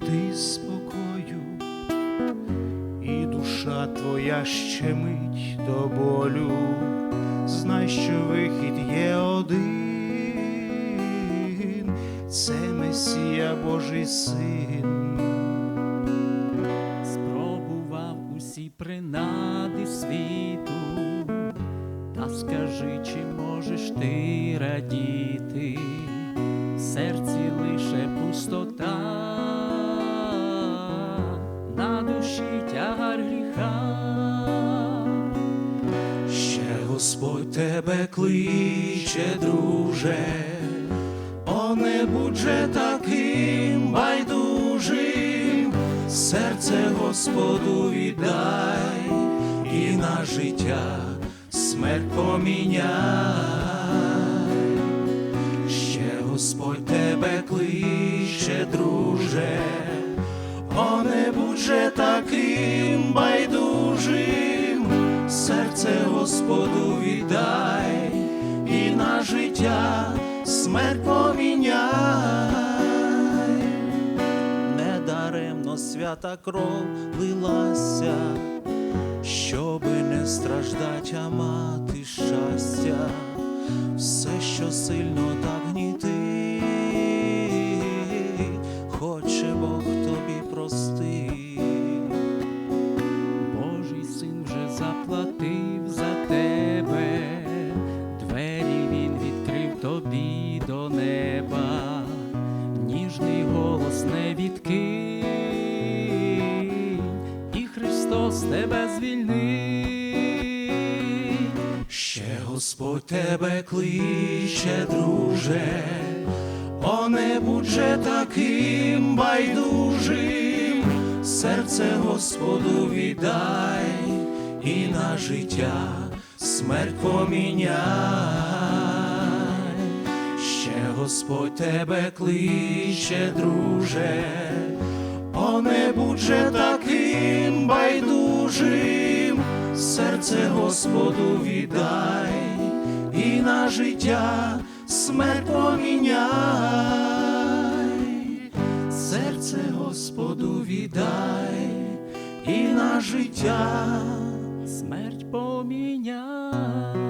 знайти спокою, і душа твоя ще мить до болю, знай, що вихід є один, це Месія Божий син, спробував усі принади світу, та скажи, чи можеш ти радіти? Серці лише пустота. Господь тебе кличе, друже, о не будь же таким байдужим, серце Господу віддай і на життя смерть поміняй. Ще Господь тебе кличе, друже, о не будь же Господу віддай і на життя смерть поміняй. Недаремно свята кров лилася, щоби не страждать, а мати щастя, все, що сильно так гнітить, Христос тебе звільнить. Ще Господь тебе кличе, друже, о не будь же таким байдужим, серце Господу віддай і на життя смерть поміняй. Ще Господь тебе кличе, друже, о не будь же таким байдужим, серце Господу віддай і на життя смерть поміняй, серце Господу віддай і на життя. Смерть поміняй.